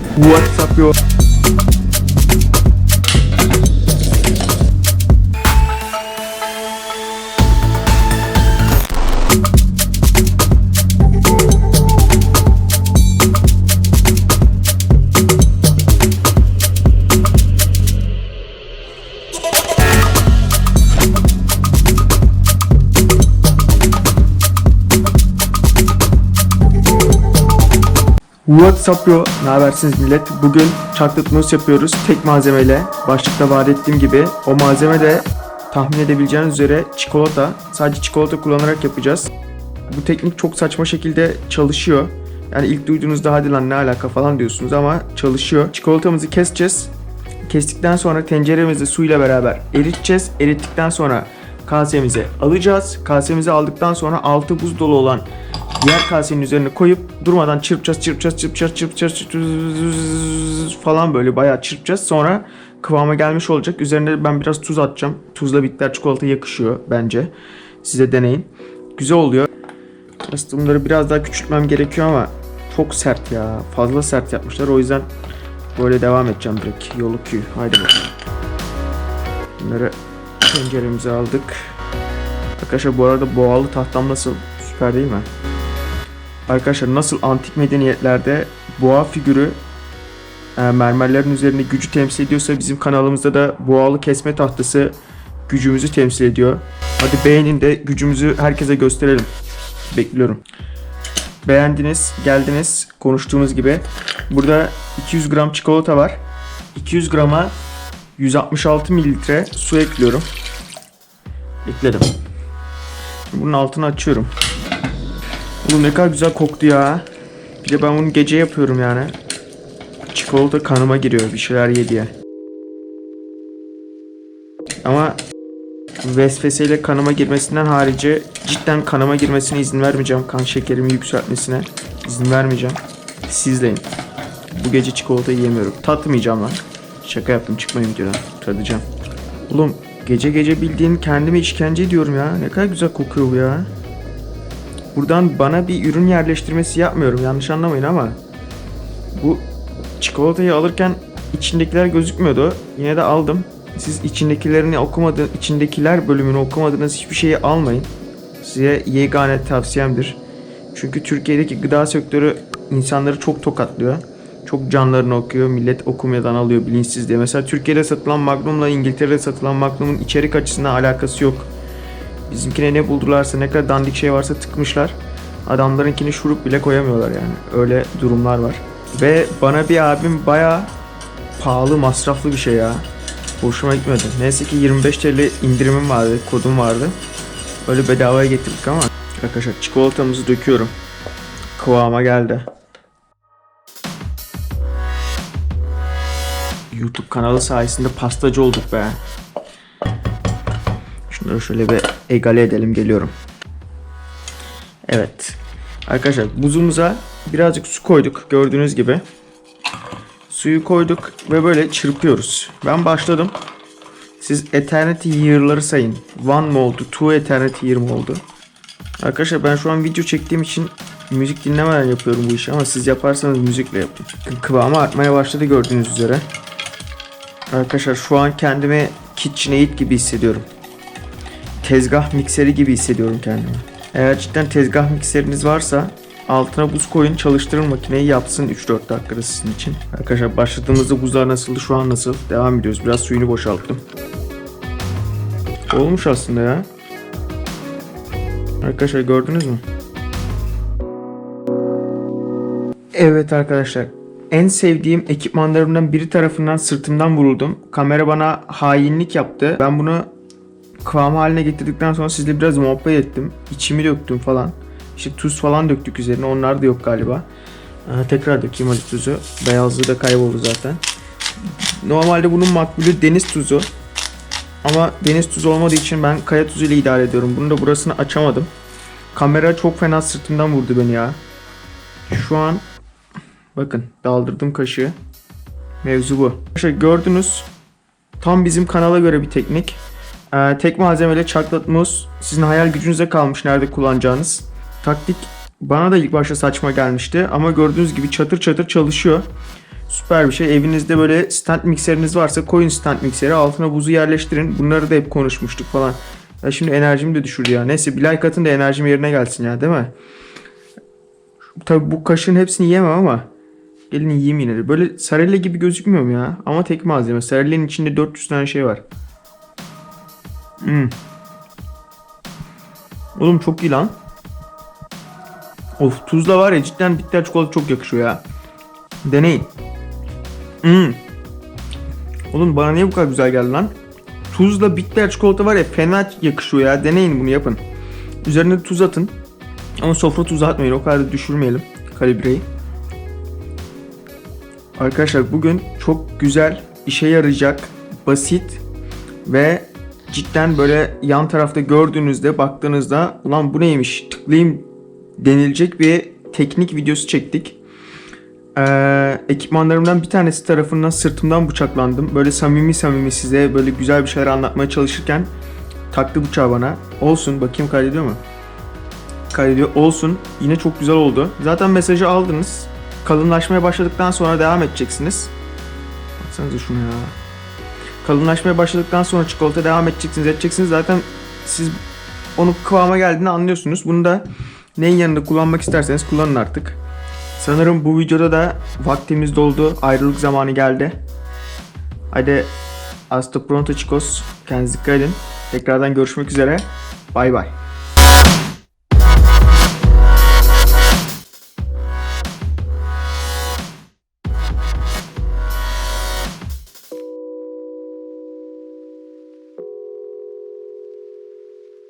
What's up yo? What's up yo? Ne habersiniz millet? Bugün chocolate mousse yapıyoruz tek malzemeyle. Başlıkta vaat ettiğim gibi. O malzeme de tahmin edebileceğiniz üzere çikolata. Sadece çikolata kullanarak yapacağız. Bu teknik çok saçma şekilde çalışıyor. Yani ilk duyduğunuzda hadi lan ne alaka falan diyorsunuz ama çalışıyor. Çikolatamızı keseceğiz. Kestikten sonra tenceremizi suyla beraber eriteceğiz. Erittikten sonra kasemize alacağız. Kasemize aldıktan sonra altı buz dolu olan diğer kasenin üzerine koyup durmadan çırpacağız, çırpacağız, çırpacağız, çırpacağız, çırpacağız falan böyle bayağı çırpacağız. Sonra kıvama gelmiş olacak. Üzerine ben biraz tuz atacağım. Tuzla bitter çikolata yakışıyor bence. Size deneyin. Güzel oluyor. Aslında bunları biraz daha küçültmem gerekiyor ama çok sert ya. Fazla sert yapmışlar. O yüzden böyle devam edeceğim direkt. Yolu Q. Haydi bakalım. Bunları tenceremize aldık. Arkadaşlar bu arada boğalı tahtam nasıl? Süper değil mi? Arkadaşlar nasıl antik medeniyetlerde boğa figürü e, mermerlerin üzerinde gücü temsil ediyorsa bizim kanalımızda da boğalı kesme tahtası gücümüzü temsil ediyor. Hadi beğenin de gücümüzü herkese gösterelim. Bekliyorum. Beğendiniz, geldiniz konuştuğumuz gibi. Burada 200 gram çikolata var. 200 grama 166 mililitre su ekliyorum. Ekledim. Bunun altını açıyorum. Oğlum ne kadar güzel koktu ya. Bir de ben bunu gece yapıyorum yani. Çikolata kanıma giriyor bir şeyler ye diye. Ama vesveseyle kanıma girmesinden harici cidden kanıma girmesine izin vermeyeceğim. Kan şekerimi yükseltmesine izin vermeyeceğim. Sizleyin. Bu gece çikolata yiyemiyorum. Tatmayacağım lan. Şaka yaptım çıkmayın videodan. Tadacağım. Oğlum gece gece bildiğin kendime işkence ediyorum ya. Ne kadar güzel kokuyor bu ya. Buradan bana bir ürün yerleştirmesi yapmıyorum. Yanlış anlamayın ama bu çikolatayı alırken içindekiler gözükmüyordu. Yine de aldım. Siz içindekilerini okumadı, içindekiler bölümünü okumadığınız hiçbir şeyi almayın. Size yegane tavsiyemdir. Çünkü Türkiye'deki gıda sektörü insanları çok tokatlıyor. Çok canlarını okuyor. Millet okumadan alıyor bilinçsiz diye. Mesela Türkiye'de satılan Magnum'la İngiltere'de satılan Magnum'un içerik açısından alakası yok. Bizimkine ne buldularsa ne kadar dandik şey varsa tıkmışlar. Adamlarınkini şurup bile koyamıyorlar yani. Öyle durumlar var. Ve bana bir abim baya pahalı masraflı bir şey ya. Hoşuma gitmedi. Neyse ki 25 TL indirimim vardı, kodum vardı. Öyle bedavaya getirdik ama. Arkadaşlar çikolatamızı döküyorum. Kıvama geldi. YouTube kanalı sayesinde pastacı olduk be. Şunları şöyle bir egale edelim geliyorum. Evet. Arkadaşlar buzumuza birazcık su koyduk gördüğünüz gibi. Suyu koyduk ve böyle çırpıyoruz. Ben başladım. Siz Eternity Year'ları sayın. One mı oldu? Two Eternity Year mı oldu? Arkadaşlar ben şu an video çektiğim için müzik dinlemeden yapıyorum bu işi ama siz yaparsanız müzikle yapın. Kıvamı artmaya başladı gördüğünüz üzere. Arkadaşlar şu an kendimi KitchenAid gibi hissediyorum tezgah mikseri gibi hissediyorum kendimi. Eğer cidden tezgah mikseriniz varsa altına buz koyun çalıştırın makineyi yapsın 3-4 dakikada sizin için. Arkadaşlar başladığımızda buzlar nasıldı şu an nasıl? Devam ediyoruz. Biraz suyunu boşalttım. Olmuş aslında ya. Arkadaşlar gördünüz mü? Evet arkadaşlar. En sevdiğim ekipmanlarımdan biri tarafından sırtımdan vuruldum. Kamera bana hainlik yaptı. Ben bunu kıvam haline getirdikten sonra sizle biraz muhabbet ettim. İçimi döktüm falan. İşte tuz falan döktük üzerine. Onlar da yok galiba. Ee, tekrar dökeyim hadi tuzu. Beyazlığı da kayboldu zaten. Normalde bunun makbulü deniz tuzu. Ama deniz tuzu olmadığı için ben kaya tuzu ile idare ediyorum. Bunu da burasını açamadım. Kamera çok fena sırtımdan vurdu beni ya. Şu an bakın daldırdım kaşığı. Mevzu bu. Arkadaşlar gördünüz. Tam bizim kanala göre bir teknik. Ee, tek malzemeyle chocolate mousse sizin hayal gücünüze kalmış nerede kullanacağınız. Taktik bana da ilk başta saçma gelmişti ama gördüğünüz gibi çatır çatır çalışıyor. Süper bir şey. Evinizde böyle stand mikseriniz varsa koyun stand mikseri altına buzu yerleştirin. Bunları da hep konuşmuştuk falan. Ya şimdi enerjimi de düşürdü ya. Neyse bir like atın da enerjim yerine gelsin ya değil mi? Tabi bu kaşığın hepsini yemem ama gelin yiyeyim yine de. Böyle sarelle gibi gözükmüyor mu ya? Ama tek malzeme. Sarellenin içinde 400 tane şey var. Hmm. Oğlum çok iyi lan. Of tuzla var ya cidden bitter çikolata çok yakışıyor ya. Deneyin. Hmm. Oğlum bana niye bu kadar güzel geldi lan? Tuzla bitter çikolata var ya fena yakışıyor ya. Deneyin bunu yapın. Üzerine tuz atın. Ama sofra tuzu atmayın. O kadar da düşürmeyelim kalibreyi. Arkadaşlar bugün çok güzel, işe yarayacak, basit ve cidden böyle yan tarafta gördüğünüzde baktığınızda ulan bu neymiş tıklayayım denilecek bir teknik videosu çektik. Ee, ekipmanlarımdan bir tanesi tarafından sırtımdan bıçaklandım. Böyle samimi samimi size böyle güzel bir şeyler anlatmaya çalışırken taktı bıçağı bana. Olsun bakayım kaydediyor mu? Kaydediyor. Olsun. Yine çok güzel oldu. Zaten mesajı aldınız. Kalınlaşmaya başladıktan sonra devam edeceksiniz. Baksanıza şunu ya. Kalınlaşmaya başladıktan sonra çikolata devam edeceksiniz, edeceksiniz. Zaten siz onu kıvama geldiğini anlıyorsunuz. Bunu da neyin yanında kullanmak isterseniz kullanın artık. Sanırım bu videoda da vaktimiz doldu. Ayrılık zamanı geldi. Hadi hasta pronto chicos. Kendinize dikkat edin. Tekrardan görüşmek üzere. Bay bay.